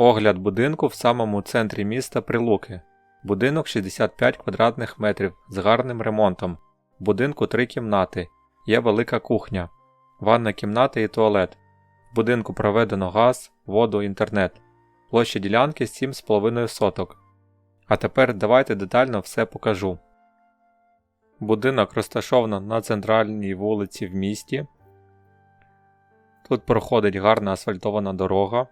Огляд будинку в самому центрі міста Прилуки. Будинок 65 квадратних метрів з гарним ремонтом. В будинку три кімнати. Є велика кухня, ванна кімната і туалет. В будинку проведено газ, воду, інтернет. Площа ділянки 7,5 соток. А тепер давайте детально все покажу. Будинок розташовано на центральній вулиці в місті. Тут проходить гарна асфальтована дорога.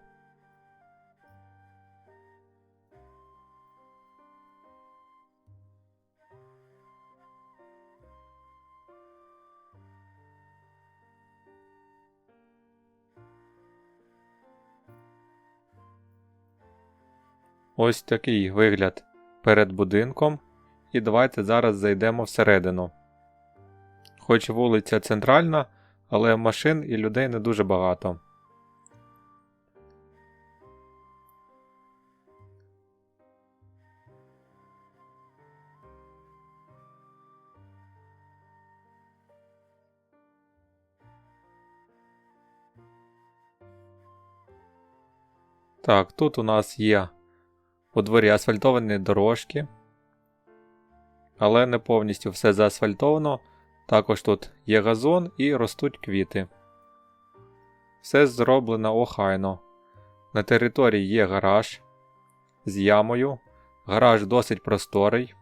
Ось такий вигляд перед будинком. І давайте зараз зайдемо всередину. Хоч вулиця центральна, але машин і людей не дуже багато. Так, тут у нас є у дворі асфальтовані дорожки, але не повністю все заасфальтовано. Також тут є газон і ростуть квіти. Все зроблено охайно. На території є гараж з ямою. Гараж досить просторий.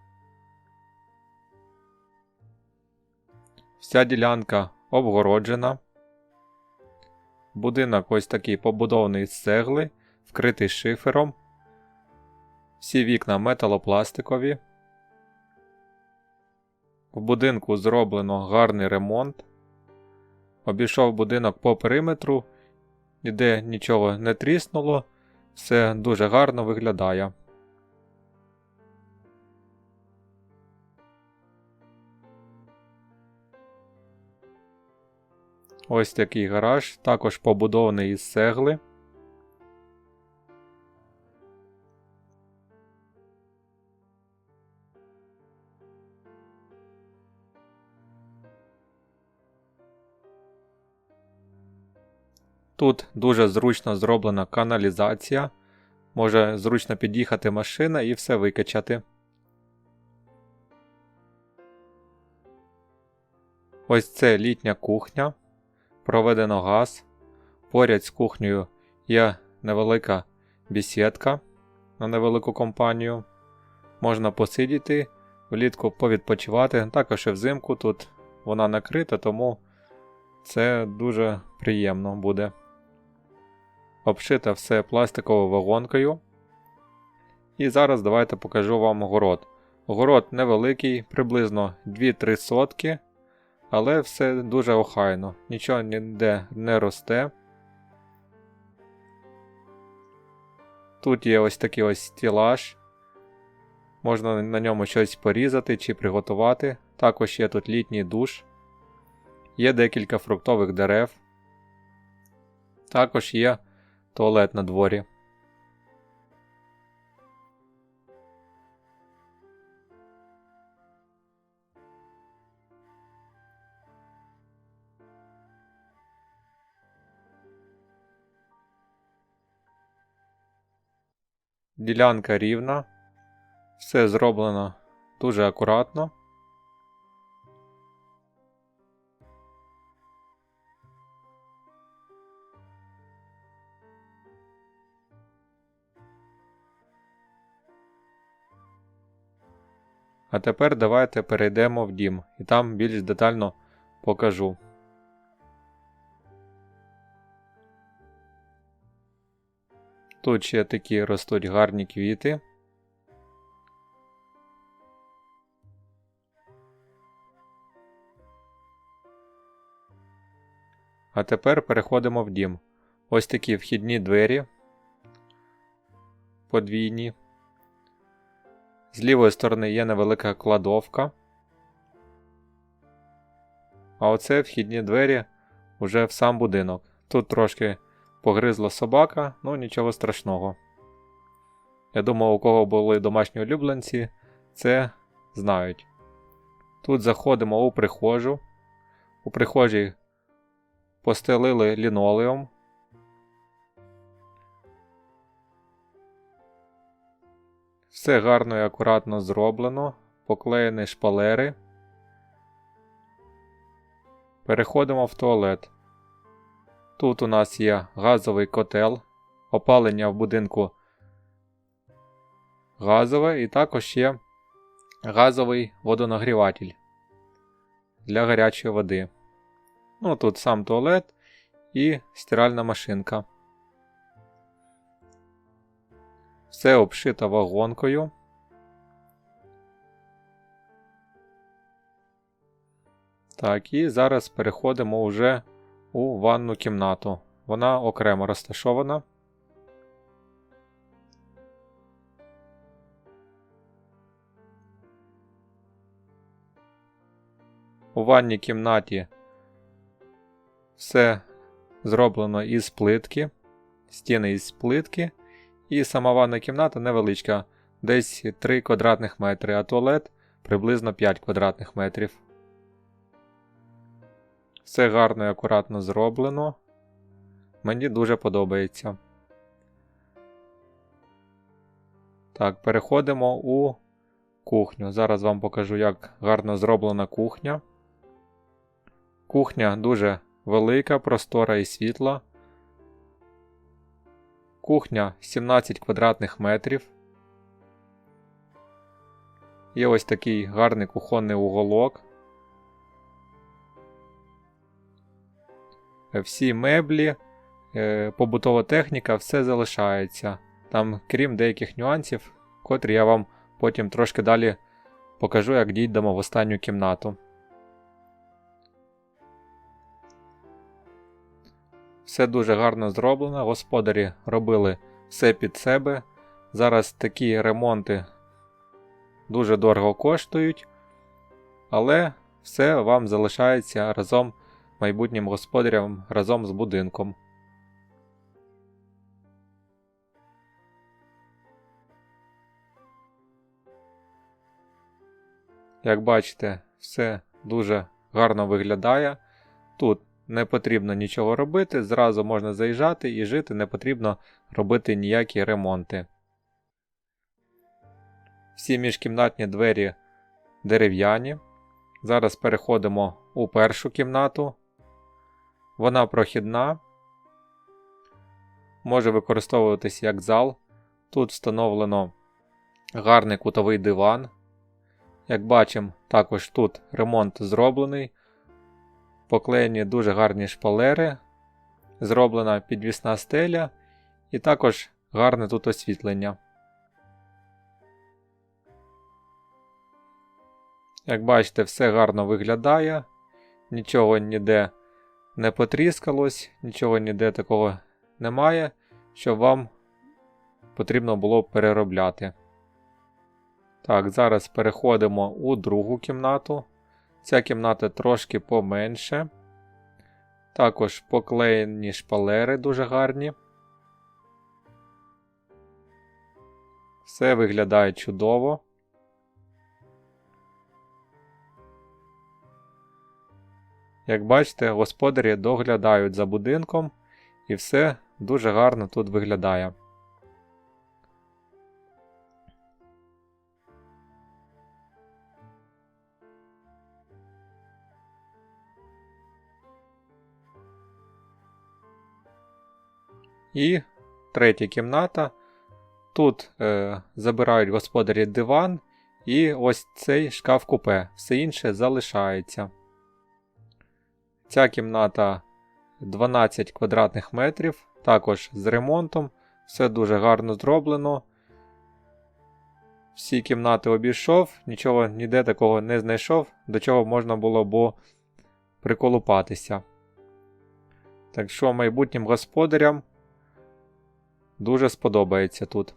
Вся ділянка обгороджена. Будинок ось такий побудований з цегли, вкритий шифером. Всі вікна металопластикові. В будинку зроблено гарний ремонт. Обійшов будинок по периметру, ніде нічого не тріснуло, все дуже гарно виглядає. Ось такий гараж, також побудований із цегли. Тут дуже зручно зроблена каналізація. Може зручно під'їхати машина і все викачати. Ось це літня кухня. Проведено газ. Поряд з кухнею є невелика бісідка на невелику компанію. Можна посидіти, влітку повідпочивати. Також і взимку тут вона накрита, тому це дуже приємно буде обшите все пластиковою вагонкою. І зараз давайте покажу вам город. Город невеликий, приблизно 2-3 сотки, але все дуже охайно, нічого ніде не росте. Тут є ось такий ось стілаж. Можна на ньому щось порізати чи приготувати. Також є тут літній душ. Є декілька фруктових дерев. Також є туалет на дворі. Ділянка рівна, все зроблено дуже акуратно. А тепер давайте перейдемо в дім і там більш детально покажу. Тут ще такі ростуть гарні квіти. А тепер переходимо в дім. Ось такі вхідні двері подвійні. З лівої сторони є невелика кладовка. А оце вхідні двері вже в сам будинок. Тут трошки погризла собака, ну нічого страшного. Я думаю, у кого були домашні улюбленці, це знають. Тут заходимо у прихожу. У прихожій постелили лінолеум. Все гарно і акуратно зроблено. Поклеєні шпалери. Переходимо в туалет. Тут у нас є газовий котел, опалення в будинку газове і також є газовий водонагріватель для гарячої води. Ну, тут сам туалет і стиральна машинка. Все обшито вагонкою. Так, і зараз переходимо вже у ванну кімнату. Вона окремо розташована. У ванній кімнаті все зроблено із плитки, стіни із плитки, і сама ванна кімната невеличка, десь 3 квадратних метри, а туалет приблизно 5 квадратних метрів. Все гарно і акуратно зроблено. Мені дуже подобається. Так, переходимо у кухню. Зараз вам покажу, як гарно зроблена кухня. Кухня дуже велика, простора і світла. Кухня 17 квадратних метрів. Є ось такий гарний кухонний уголок. Всі меблі, е, побутова техніка, все залишається. Там, крім деяких нюансів, котрі я вам потім трошки далі покажу, як дійдемо в останню кімнату. Все дуже гарно зроблено. Господарі робили все під себе. Зараз такі ремонти дуже дорого коштують, але все вам залишається разом майбутнім господарям разом з будинком. Як бачите, все дуже гарно виглядає. Тут не потрібно нічого робити, зразу можна заїжджати і жити, не потрібно робити ніякі ремонти. Всі міжкімнатні двері дерев'яні. Зараз переходимо у першу кімнату. Вона прохідна, може використовуватись як зал. Тут встановлено гарний кутовий диван. Як бачимо, також тут ремонт зроблений. Поклеєні дуже гарні шпалери, зроблена підвісна стеля, і також гарне тут освітлення. Як бачите, все гарно виглядає, нічого ніде не потріскалось, нічого ніде такого немає, що вам потрібно було переробляти. Так, зараз переходимо у другу кімнату. Ця кімната трошки поменше. Також поклеєні шпалери дуже гарні. Все виглядає чудово. Як бачите, господарі доглядають за будинком і все дуже гарно тут виглядає. І третя кімната. Тут е, забирають господарі диван і ось цей шкаф купе. Все інше залишається. Ця кімната 12 квадратних метрів, також з ремонтом. Все дуже гарно зроблено. Всі кімнати обійшов, нічого ніде такого не знайшов, до чого можна було б приколупатися. Так що майбутнім господарям дуже сподобається тут.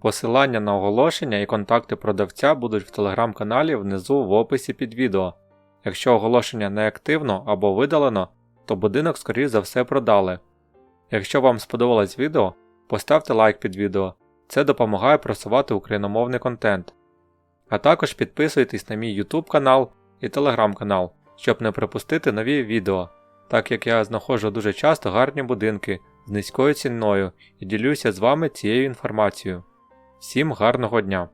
Посилання на оголошення і контакти продавця будуть в телеграм-каналі внизу в описі під відео. Якщо оголошення не активно або видалено, то будинок скоріш за все продали. Якщо вам сподобалось відео, поставте лайк під відео, це допомагає просувати україномовний контент. А також підписуйтесь на мій YouTube канал і Telegram канал, щоб не пропустити нові відео, так як я знаходжу дуже часто гарні будинки з низькою ціною і ділюся з вами цією інформацією. Всім гарного дня!